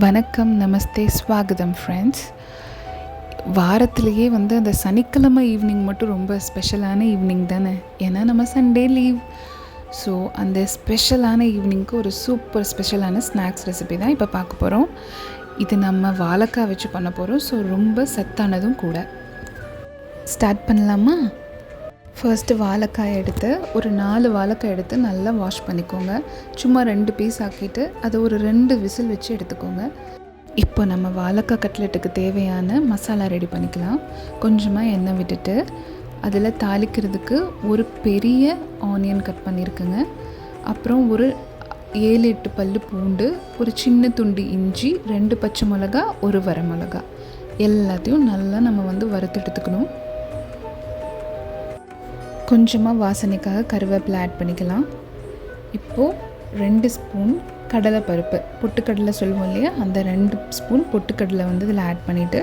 வணக்கம் நமஸ்தே ஸ்வாகதம் ஃப்ரெண்ட்ஸ் வாரத்திலேயே வந்து அந்த சனிக்கிழமை ஈவினிங் மட்டும் ரொம்ப ஸ்பெஷலான ஈவினிங் தானே? ஏன்னா நம்ம சண்டே லீவ் ஸோ அந்த ஸ்பெஷலான ஈவினிங்க்கு ஒரு சூப்பர் ஸ்பெஷலான ஸ்நாக்ஸ் ரெசிபி தான் இப்போ பார்க்க போகிறோம் இது நம்ம வாழைக்காய் வச்சு பண்ண போகிறோம் ஸோ ரொம்ப சத்தானதும் கூட. ஸ்டார்ட் பண்ணலாமா? ஃபர்ஸ்ட்டு வாழைக்காய் எடுத்து ஒரு நாலு வாழைக்காய் எடுத்து நல்லா வாஷ் பண்ணிக்கோங்க. சும்மா ரெண்டு பீஸ் ஆக்கிட்டு அதை ஒரு ரெண்டு விசில் வச்சு எடுத்துக்கோங்க. இப்போ நம்ம வாழைக்காய் கட்லெட்டுக்கு தேவையான மசாலா ரெடி பண்ணிக்கலாம். கொஞ்சமாக எண்ணெய் விட்டுட்டு அதில் தாளிக்கிறதுக்கு ஒரு பெரிய ஆனியன் கட் பண்ணியிருக்குங்க அப்புறம் ஒரு ஏழு எட்டு பல் பூண்டு ஒரு சின்ன துண்டு இஞ்சி ரெண்டு பச்சை மிளகா ஒரு வரமிளகா எல்லாத்தையும் நல்லா நம்ம வந்து வறுத்து எடுத்துக்கணும். கொஞ்சமாக வாசனைக்காக கருவேப்பிலை ஆட் பண்ணிக்கலாம். இப்போது ரெண்டு ஸ்பூன் கடலைப்பருப்பு. பொட்டுக்கடலை சொல்லுவோம் இல்லையா? அந்த ரெண்டு ஸ்பூன் பொட்டுக்கடலை வந்து இதில் ஆட் பண்ணிவிட்டு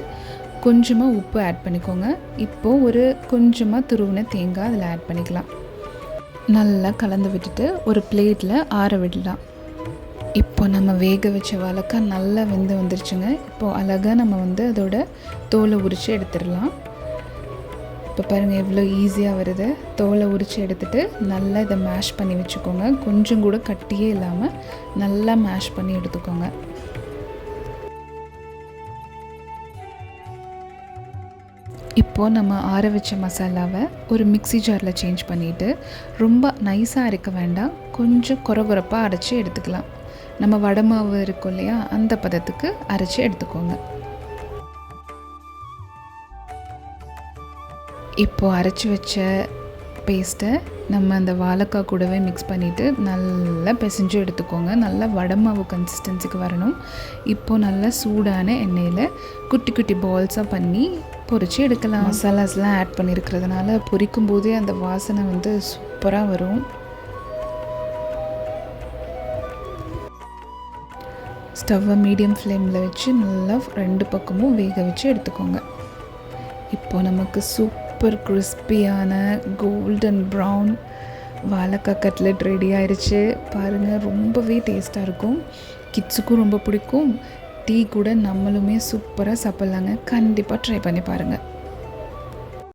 கொஞ்சமாக உப்பு ஆட் பண்ணிக்கோங்க. இப்போது ஒரு கொஞ்சமாக துருவின தேங்காய் அதில் ஆட் பண்ணிக்கலாம். நல்லா கலந்து விட்டுட்டு ஒரு பிளேட்டில் ஆற விடலாம். இப்போ நம்ம வேக வச்ச வாழைக்காய் நல்லா வெந்து வந்துருச்சுங்க. இப்போது அழகாக நம்ம வந்து அதோட தோலை உரித்து எடுத்துடலாம். இப்போ பாருங்கள் எவ்வளோ ஈஸியாக வருது. தோலை உரித்து எடுத்துகிட்டு நல்லா இதை மேஷ் பண்ணி வச்சுக்கோங்க. கொஞ்சம் கூட கட்டியே இல்லாமல் நல்லா மேஷ் பண்ணி எடுத்துக்கோங்க. இப்போது நம்ம ஆற வச்ச மசாலாவை ஒரு மிக்ஸி ஜாரில் சேஞ்ச் பண்ணிவிட்டு ரொம்ப நைஸாக அரைக்க வேண்டாம். கொஞ்சம் குறகுறப்பாக அரைச்சி எடுத்துக்கலாம். நம்ம வடை மாவு இருக்கும் இல்லையா அந்த பதத்துக்கு அரைச்சி எடுத்துக்கோங்க. இப்போது அரைச்சி வச்ச பேஸ்ட்டை நம்ம அந்த வாழைக்காய் கூடவே மிக்ஸ் பண்ணிவிட்டு நல்லா பிசைஞ்சு எடுத்துக்கோங்க. நல்லா வடமாவு கன்சிஸ்டன்சிக்கு வரணும். இப்போது நல்லா சூடான எண்ணெயில் குட்டி குட்டி பால்ஸாக பண்ணி பொறிச்சு எடுக்கலாம். மசாலாஸ்லாம் ஆட் பண்ணியிருக்கிறதுனால பொரிக்கும் போதே அந்த வாசனை வந்து சூப்பராக வரும். ஸ்டவ்வை மீடியம் ஃப்ளேமில் வச்சு நல்லா ரெண்டு பக்கமும் வேக வச்சு எடுத்துக்கோங்க. இப்போ நமக்கு சூப் சூப்பர் கிறிஸ்பியான கோல்டன் ப்ரௌன் வாழைக்காய் கட்லெட் ரெடி ஆயிடுச்சு பாருங்கள் ரொம்பவே டேஸ்ட்டாக இருக்கும். கிட்ஸுக்கும் ரொம்ப பிடிக்கும். டீ கூட நம்மளுமே சூப்பராக சாப்பிட்லாங்க. கண்டிப்பாக ட்ரை பண்ணி பாருங்கள்